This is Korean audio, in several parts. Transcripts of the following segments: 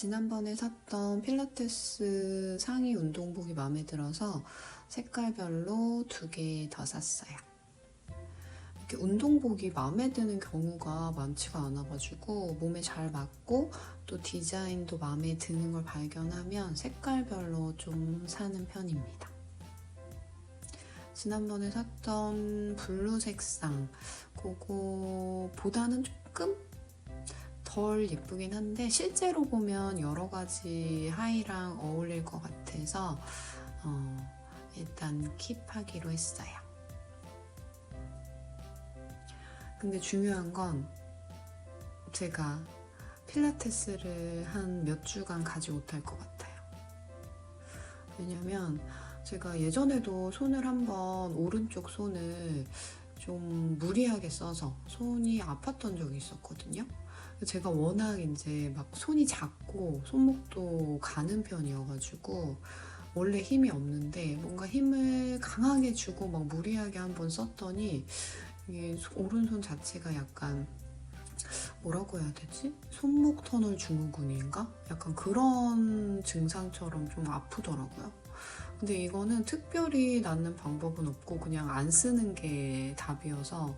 지난번에 샀던 필라테스 상의 운동복이 마음에 들어서 색깔별로 두 개 더 샀어요. 운동복이 마음에 드는 경우가 많지가 않아가지고 몸에 잘 맞고 또 디자인도 마음에 드는 걸 발견하면 색깔별로 좀 사는 편입니다. 지난번에 샀던 블루 색상 그거보다는 조금 덜 예쁘긴 한데 실제로 보면 여러 가지 하의랑 어울릴 것 같아서 어, 일단 킵하기로 했어요. 근데 중요한 건 제가 필라테스를 한 몇 주간 가지 못할 것 같아요. 왜냐면 제가 예전에도 손을 한번 오른쪽 손을 좀 무리하게 써서 손이 아팠던 적이 있었거든요. 제가 워낙 이제 막 손이 작고 손목도 가는 편이어가지고 원래 힘이 없는데 뭔가 힘을 강하게 주고 막 무리하게 한번 썼더니 이게 오른손 자체가 약간 뭐라고 해야 되지? 손목 터널 증후군인가? 약간 그런 증상처럼 좀 아프더라고요. 근데 이거는 특별히 낫는 방법은 없고 그냥 안 쓰는 게 답이어서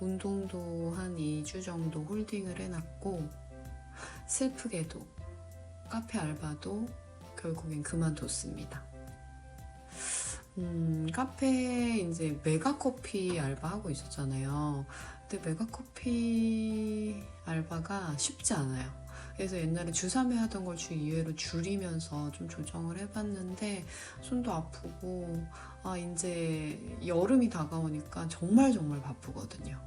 운동도 한 2주 정도 홀딩을 해놨고 슬프게도 카페 알바도 결국엔 그만뒀습니다. 음, 카페 이제 메가커피 알바하고 있었잖아요. 근데 메가커피 알바가 쉽지 않아요. 그래서 옛날에 주 3회 하던 걸 주 2회로 줄이면서 좀 조정을 해봤는데 손도 아프고 아 이제 여름이 다가오니까 정말 정말 바쁘거든요.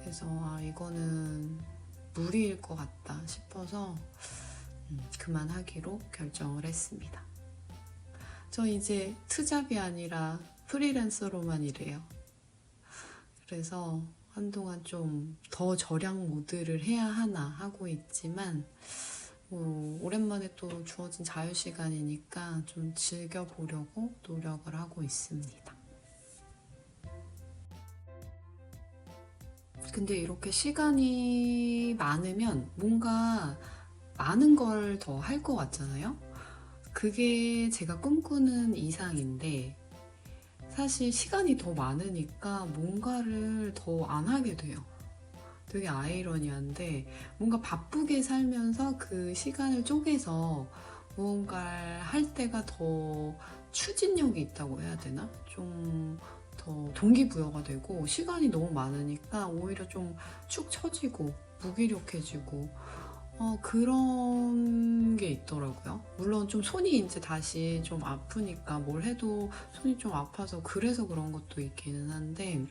그래서 아 이거는 무리일 것 같다 싶어서 음, 그만하기로 결정을 했습니다. 저 이제 투잡이 아니라 프리랜서로만 일해요. 그래서 한동안 좀 더 절약 모드를 해야 하나 하고 있지만 뭐 오랜만에 또 주어진 자유 시간이니까 좀 즐겨보려고 노력을 하고 있습니다. 근데 이렇게 시간이 많으면 뭔가 많은 걸 더 할 것 같잖아요? 그게 제가 꿈꾸는 이상인데 사실 시간이 더 많으니까 뭔가를 더 안 하게 돼요. 되게 아이러니한데 뭔가 바쁘게 살면서 그 시간을 쪼개서 무언가를 할 때가 더 추진력이 있다고 해야 되나? 좀 더 동기부여가 되고 시간이 너무 많으니까 오히려 좀 축 처지고 무기력해지고 어, 그런 게 있더라고요. 물론 좀 손이 이제 다시 좀 아프니까 뭘 해도 손이 좀 아파서 그래서 그런 것도 있기는 한데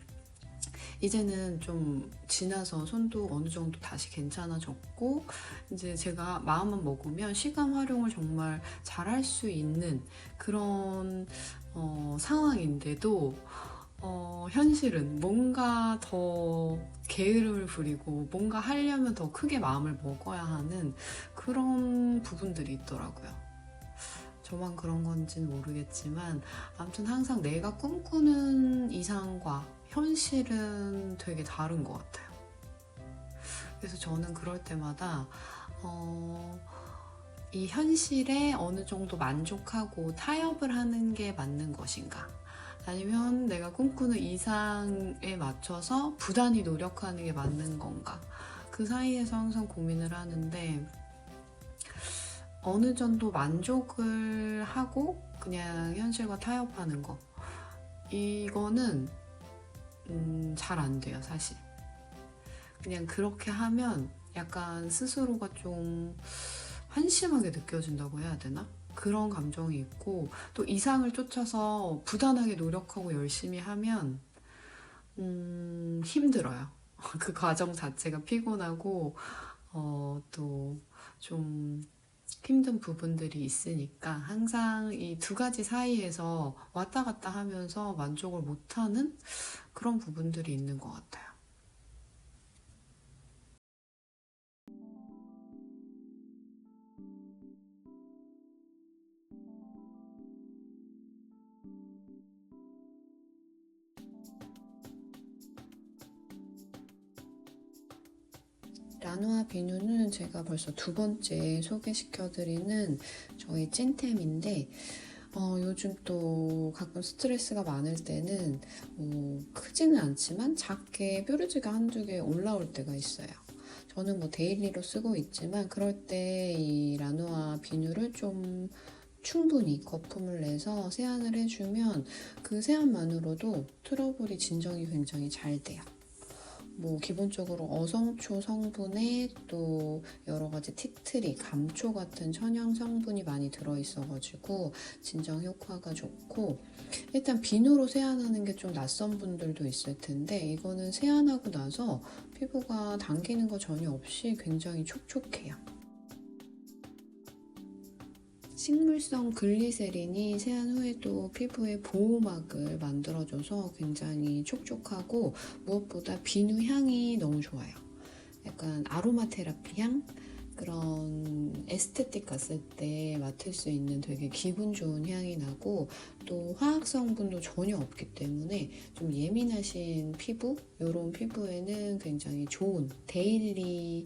이제는 좀 지나서 손도 어느 정도 다시 괜찮아졌고 이제 제가 마음만 먹으면 시간 활용을 정말 잘 할 수 있는 그런 어, 상황인데도 어, 현실은 뭔가 더 게으름을 부리고 뭔가 하려면 더 크게 마음을 먹어야 하는 그런 부분들이 있더라고요. 저만 그런 건지는 모르겠지만 아무튼 항상 내가 꿈꾸는 이상과 현실은 되게 다른 것 같아요. 그래서 저는 그럴 때마다 어, 이 현실에 어느 정도 만족하고 타협을 하는 게 맞는 것인가? 아니면 내가 꿈꾸는 이상에 맞춰서 부단히 노력하는 게 맞는 건가? 그 사이에서 항상 고민을 하는데 어느 정도 만족을 하고 그냥 현실과 타협하는 거 이거는 음, 잘 안 돼요 사실 그냥 그렇게 하면 약간 스스로가 좀 한심하게 느껴진다고 해야 되나? 그런 감정이 있고 또 이상을 쫓아서 부단하게 노력하고 열심히 하면 음, 힘들어요. 그 과정 자체가 피곤하고 어, 또좀 힘든 부분들이 있으니까 항상 이 두 가지 사이에서 왔다 갔다 하면서 만족을 못하는 그런 부분들이 있는 것 같아요. 라누아 비누는 제가 벌써 두 번째 소개시켜드리는 저희 찐템인데 어, 요즘 또 가끔 스트레스가 많을 때는 뭐 크지는 않지만 작게 뾰루지가 한두 개 올라올 때가 있어요. 저는 뭐 데일리로 쓰고 있지만 그럴 때 이 라누아 비누를 좀 충분히 거품을 내서 세안을 해주면 그 세안만으로도 트러블이 진정이 굉장히 잘 돼요. 뭐 기본적으로 어성초 성분에 또 여러 가지 티트리, 감초 같은 천연 성분이 많이 들어있어가지고 진정 효과가 좋고 일단 비누로 세안하는 게 좀 낯선 분들도 있을 텐데 이거는 세안하고 나서 피부가 당기는 거 전혀 없이 굉장히 촉촉해요. 식물성 글리세린이 세안 후에도 피부에 보호막을 만들어줘서 굉장히 촉촉하고 무엇보다 비누 향이 너무 좋아요. 약간 아로마 테라피 향? 그런 에스테틱 갔을 때 맡을 수 있는 되게 기분 좋은 향이 나고 또 화학 성분도 전혀 없기 때문에 좀 예민하신 피부 이런 피부에는 굉장히 좋은 데일리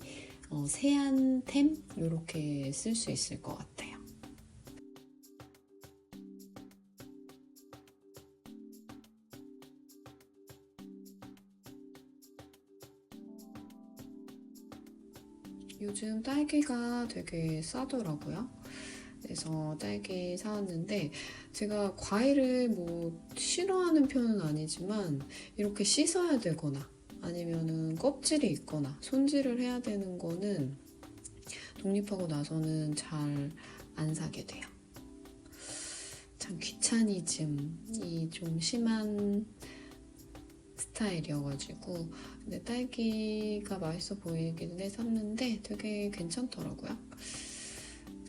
어, 세안템 이렇게 쓸 수 있을 것 같아요. 요즘 딸기가 되게 싸더라고요. 그래서 딸기 사왔는데 제가 과일을 뭐 싫어하는 편은 아니지만 이렇게 씻어야 되거나 아니면은 껍질이 있거나 손질을 해야 되는 거는 독립하고 나서는 잘 안 사게 돼요. 참 귀차니즘이 좀 심한 스타일이어가지고 근데 딸기가 맛있어 보이기는 해 샀는데 되게 괜찮더라고요.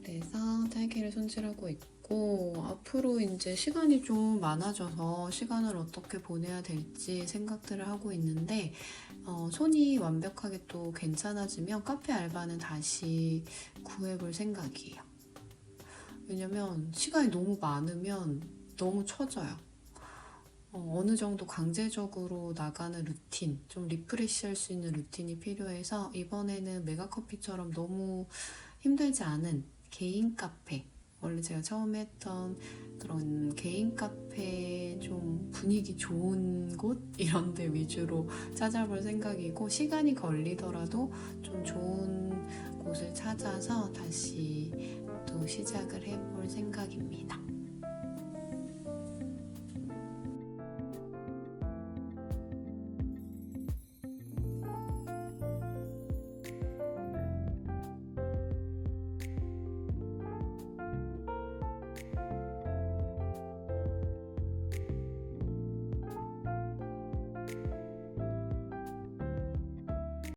그래서 딸기를 손질하고 있고 앞으로 이제 시간이 좀 많아져서 시간을 어떻게 보내야 될지 생각들을 하고 있는데 어, 손이 완벽하게 또 괜찮아지면 카페 알바는 다시 구해볼 생각이에요. 왜냐면 시간이 너무 많으면 너무 처져요. 어, 느 정도 강제적으로 나가는 루틴, 좀 리프레시 할 수 있는 루틴이 필요해서 이번에는 메가커피처럼 너무 힘들지 않은 개인 카페, 원래 제가 처음에 했던 그런 개인 카페 좀 분위기 좋은 곳 이런 데 위주로 찾아볼 생각이고 시간이 걸리더라도 좀 좋은 곳을 찾아서 다시 또 시작을 해볼 생각입니다.